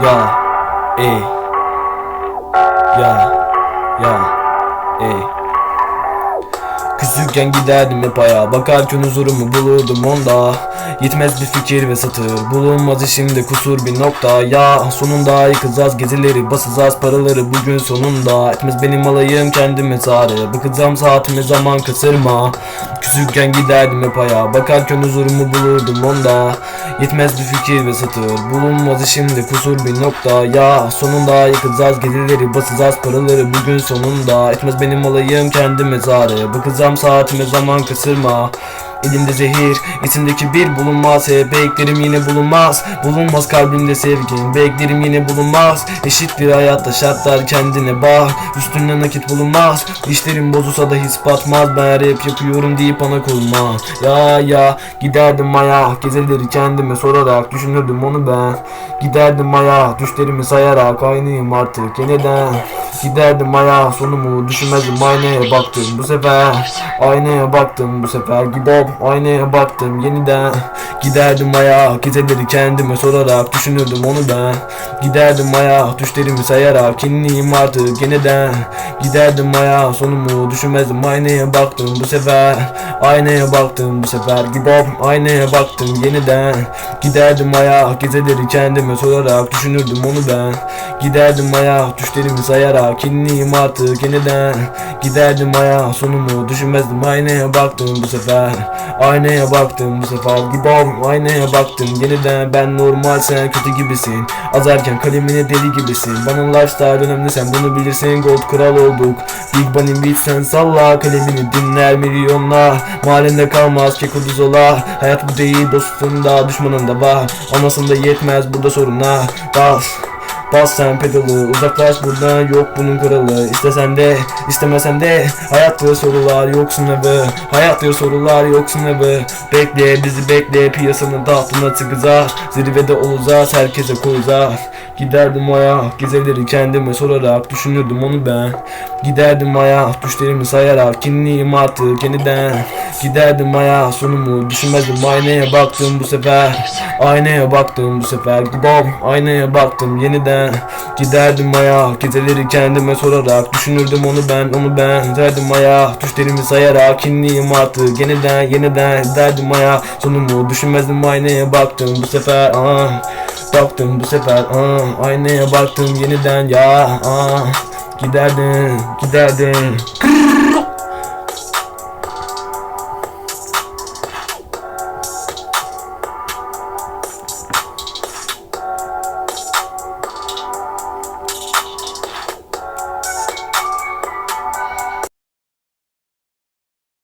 야, 에, 야, 야. Küçükken giderdim hep ayağa. Bakarken huzurumu bulurdum onda. Yetmez bir fikir ve satır. Bulunmaz işimde kusur bir nokta. Ya sonunda yıkacağız gezileri Basacağız paraları bugün sonunda. Etmez benim alayım kendi mezarı Bakacağım saatime zaman kasırma. Küçükken giderdim hep ayağa. Bakarken huzurumu bulurdum onda. Yetmez bir fikir ve satır. Bulunmaz işimde kusur bir nokta. Ya sonunda yıkacağız gezileri Basacağız paraları bugün sonunda. Etmez benim olayım kendi mezarı Bakacağım saatime zaman kasırma Elimde zehir, içimdeki bir bulunmaz. Hep beklerim yine bulunmaz. Bulunmaz kalbimde sevgin, beklerim yine bulunmaz. Eşit bir hayatta şartlar kendine bak Üstüne nakit bulunmaz. İşlerim bozulsa da hiç batmaz. Ben rap yapıyorum deyip bana kurma Ya ya giderdim aya Gezeleri kendime sorarak düşünürdüm onu ben. Giderdim aya düşlerimi sayarak. Aynıyım artık yeniden Giderdim aya sonumu düşünmezdim. Aynaya baktım bu sefer. Aynaya baktım bu sefer. Gibi aynaya baktım yeniden. Giderdim aya geceleri kendime sorarak düşünürdüm onu ben Giderdim aya düşlerimi sayarak kinliyim artık yeniden. Giderdim aya sonumu düşünmezdim. Aynaya baktım bu sefer. Aynaya baktım bu sefer. Gibi aynaya baktım yeniden. Giderdim aya geceleri kendime sorarak düşünürdüm onu ben Giderdim aya düşlerimi sayarak kinliyim artık yeniden. Giderdim aya sonumu düşünmezdim. Aynaya baktım bu sefer. Aynaya baktım bu sefer. Gibi aynaya baktım yeniden. Ben normal sen kötü gibisin. Azarken kalemine deli gibisin. Bana lifestyle önemli sen bunu bilirsin. Gold kral olduk. Big Bunny beat sen salla kalemini. Dinler milyonlar Mahallende kalmaz keko düz ola. Hayat bu değil dostunda düşmanın da var. Anasında yetmez burada sorunlar. Bas Bas sen pedalı uzaklaş buradan yok bunun kralı. İstesen de istemesen de Hayat diyor sorular yoksun eve Hayat diyor sorular yoksun eve Bekle bizi bekle piyasanın tahtına çıkacağız Zirvede olacağız herkese koyacağız Giderdim aya gezeleri kendime sorarak düşünürdüm onu ben. Giderdim aya düşlerimi sayarak kinliyim artık yeniden. Giderdim aya sonumu düşünmezdim aynaya baktım bu sefer. Aynaya baktım bu sefer. Gibom aynaya baktım yeniden Giderdim aya geceleri kendime sorarak Düşünürdüm onu ben onu ben Derdim aya düşlerimi sayarak Kinliyim artık yeniden yeniden Derdim aya sonumu düşünmezdim aynaya baktım bu sefer ah. Baktım bu sefer ah. Aynaya baktım yeniden ya ah. Giderdim giderdim